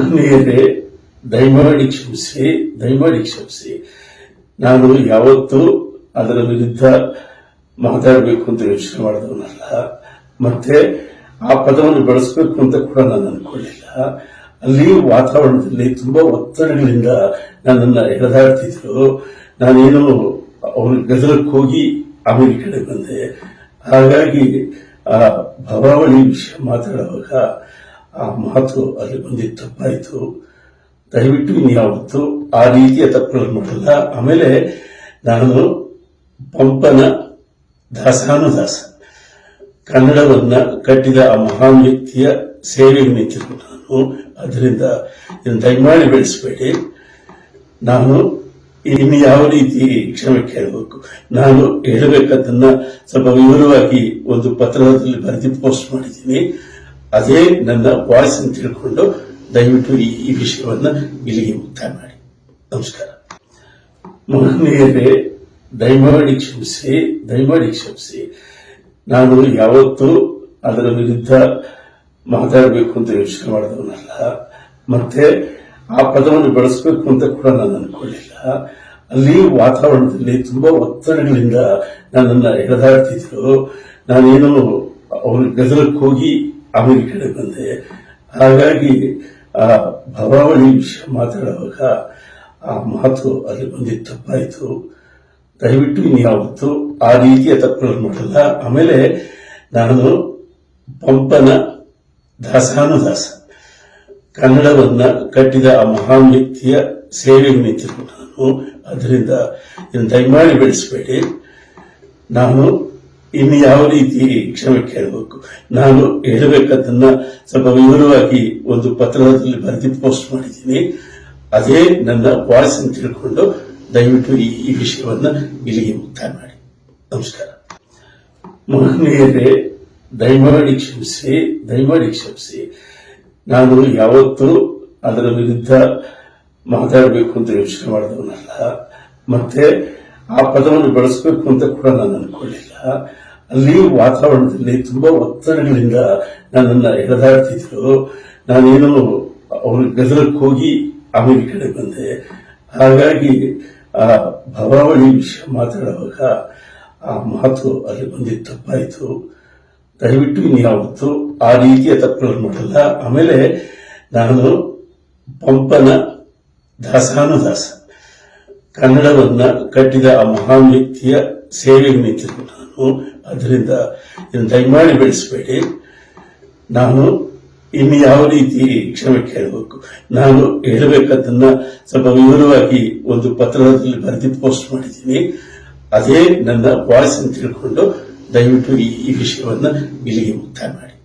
ಮಹನೀಯರೇ ದಯಮಾಡಿ ಕ್ಷಮಿಸಿ ದಯಮಾಡಿ ಕ್ಷಮಿಸಿ ನಾನು ಯಾವತ್ತೂ ಅದರ ವಿರುದ್ಧ ಮಾತಾಡಬೇಕು ಅಂತ ಯೋಚನೆ ಮಾಡಿದವನಲ್ಲ. ಮತ್ತೆ ಆ ಪದವನ್ನು ಬಳಸಬೇಕು ಅಂತ ಕೂಡ ನಾನು ಅನ್ಕೊಳ್ಳಿಲ್ಲ ಅಲ್ಲಿ ವಾತಾವರಣದಲ್ಲಿ ತುಂಬಾ ಒತ್ತಡಗಳಿಂದ ನನ್ನನ್ನ ಎಳೆದಾಡ್ತಿದ್ರು ನಾನೇನು ಅವ್ರ ಗದಲಕ್ಕೆ ಹೋಗಿ ಆಮೇಲೆ ಕಡೆ ಬಂದೆ. ಹಾಗಾಗಿ, ಆ, ಭವಾವಳಿ ವಿಷಯ ಮಾತಾಡುವಾಗ ಆ ಮಾತು ಅಲ್ಲಿ ಬಂದಿದ್ದು ತಪ್ಪಾಯಿತು. ದಯವಿಟ್ಟು ಇನ್ಯಾವತ್ತು ಆ ರೀತಿಯ ತಪ್ಪುಗಳನ್ನು ಮಾಡಲ್ಲ. ಆಮೇಲೆ ನಾನು ಪಂಪನ ದಾಸಾನುದಾಸ, ಕನ್ನಡವನ್ನ ಕಟ್ಟಿದ ಆ ಮಹಾನ್ ವ್ಯಕ್ತಿಯ ಸೇವೆಗೆ ನಿಂತಿರುವ ನಾನು ಅದರಿಂದ ದಯಮಾಡಿ ಬೆಳೆಸಬೇಡಿ. ನಾನು ಇನ್ನು ಯಾವ ರೀತಿ ಕ್ಷಮೆ ಕೇಳಬೇಕು ನಾನು ಹೇಳಬೇಕಾದನ್ನ ಸ್ವಲ್ಪ ವಿವರವಾಗಿ ಒಂದು ಪತ್ರದಲ್ಲಿ ಬರೆದು ಪೋಸ್ಟ್ ಮಾಡಿದ್ದೀನಿ. ಅದೇ ನನ್ನ ವಾಯ್ಸ್ ಅಂತ ತಿಳ್ಕೊಂಡು ದಯವಿಟ್ಟು ಈ ವಿಷಯವನ್ನ ಇಲ್ಲಿಗೆ ಮುಕ್ತಾಯ ಮಾಡಿ. ನಮಸ್ಕಾರ. ಮಹನೀಯರೇ, ದಯಮಾಡಿ ಕ್ಷಮಿಸಿ ದಯಮಾಡಿ ಕ್ಷಮಿಸಿ. ನಾನು ಯಾವತ್ತೂ ಅದರ ವಿರುದ್ಧ ಮಾತಾಡಬೇಕು ಅಂತ ಯೋಚನೆ ಮಾಡಿದವನಲ್ಲ. ಮತ್ತೆ ಆ ಪದವನ್ನು ಬಳಸಬೇಕು ಅಂತ ಕೂಡ ನಾನು ಅನ್ಕೊಳ್ಳಿಲ್ಲ. ಅಲ್ಲಿ ವಾತಾವರಣದಲ್ಲಿ ತುಂಬಾ ಒತ್ತಡಗಳಿಂದ ನನ್ನನ್ನು ಎಳೆದಾಡ್ತಿದ್ರು ನಾನೇನು ಅವ್ರ ಗದಲಕ್ಕೆ ಹೋಗಿ ಕಡೆ ಬಂದೆ. ಹಾಗಾಗಿ, ಆ, ಭವಾವಳಿ ವಿಷಯ ಮಾತಾಡುವಾಗ ಆ ಮಾತು ಅಲ್ಲಿ ಬಂದಿದ್ದು ತಪ್ಪಾಯಿತು. ದಯವಿಟ್ಟು ಇನ್ಯಾವತ್ತು ಆ ರೀತಿಯ ತಪ್ಪುಗಳನ್ನು ಮಾಡಲ್ಲ. ಆಮೇಲೆ ನಾನು ಪಂಪನ ದಾಸಾನುದಾಸ, ಕನ್ನಡವನ್ನ ಕಟ್ಟಿದ ಆ ಮಹಾನ್ ವ್ಯಕ್ತಿಯ ಸೇವೆಗೆ ನಿಂತಿರುವ ನಾನು ಅದರಿಂದ ದಯಮಾಡಿ ಬೆಳೆಸಬೇಡಿ. ನಾನು ಇನ್ನು ಯಾವ ರೀತಿ ಕ್ಷಮೆ ಕೇಳಬೇಕು ನಾನು ಹೇಳಬೇಕಾದನ್ನ ಸ್ವಲ್ಪ ವಿವರವಾಗಿ ಒಂದು ಪತ್ರದಲ್ಲಿ ಬರೆದು ಪೋಸ್ಟ್ ಮಾಡಿದ್ದೀನಿ. ಅದೇ ನನ್ನ ವಾಯ್ಸ್ ಅಂತ ತಿಳ್ಕೊಂಡು ದಯವಿಟ್ಟು ಈ ವಿಷಯವನ್ನ ಇಲ್ಲಿಗೆ ಮುಕ್ತಾಯ ಮಾಡಿ. ನಮಸ್ಕಾರ. ಮಹನೀಯರೇ, ದಯಮಾಡಿ ಕ್ಷಮಿಸಿ ದಯಮಾಡಿ ಕ್ಷಮಿಸಿ. ನಾನು ಯಾವತ್ತೂ ಅದರ ವಿರುದ್ಧ ಮಾತಾಡಬೇಕು ಅಂತ ಯೋಚನೆ ಮಾಡಿದವನಲ್ಲ. ಮತ್ತೆ ಆ ಪದವನ್ನು ಬಳಸಬೇಕು ಅಂತ ಕೂಡ ನಾನು ಅನ್ಕೊಳ್ಳಿಲ್ಲ ಅಲ್ಲಿ ವಾತಾವರಣದಲ್ಲಿ ತುಂಬಾ ಒತ್ತಡಗಳಿಂದ ನನ್ನನ್ನ ಎಳೆದಾಡ್ತಿದ್ರು. ನಾನೇನು ಅವ್ರ ಗದಲಕ್ಕೆ ಹೋಗಿ ಆಮೇಲೆ ಕಡೆ ಬಂದೆ. ಹಾಗಾಗಿ ಆ ಭವಾವಳಿ ವಿಷಯ ಮಾತಾಡುವಾಗ ಆ ಮಾತು ಅಲ್ಲಿ ಬಂದಿದ್ದು ತಪ್ಪಾಯಿತು. ದಯವಿಟ್ಟು ಇನ್ಯಾವತ್ತು ಆ ರೀತಿಯ ತಪ್ಪುಗಳನ್ನು ಮಾಡಲ್ಲ. ಆಮೇಲೆ ನಾನು ಪಂಪನ ದಾಸಾನುದಾಸ ಕನ್ನಡವನ್ನ ಕಟ್ಟಿದ ಆ ಮಹಾನ್ ವ್ಯಕ್ತಿಯ ಸೇವೆಗೆ ನಿಂತಿದ್ದು ನಾನು. ಅದರಿಂದ ದಯಮಾಡಿ ಬೆಳೆಸಬೇಡಿ. ನಾನು ಇನ್ನು ಯಾವ ರೀತಿ ಕ್ಷಮೆ ಕೇಳಬೇಕು ನಾನು ಹೇಳಬೇಕಾದನ್ನ ಸ್ವಲ್ಪ ವಿವರವಾಗಿ ಒಂದು ಪತ್ರದಲ್ಲಿ ಬರೆದು ಪೋಸ್ಟ್ ಮಾಡಿದ್ದೀನಿ. ಅದೇ ನನ್ನ ವಾಯ್ಸ್ ಅಂತ ತಿಳ್ಕೊಂಡು ದಯವಿಟ್ಟು ಈ ವಿಷಯವನ್ನ ಇಲ್ಲಿಗೆ ಮುಕ್ತಾಯ ಮಾಡಿ.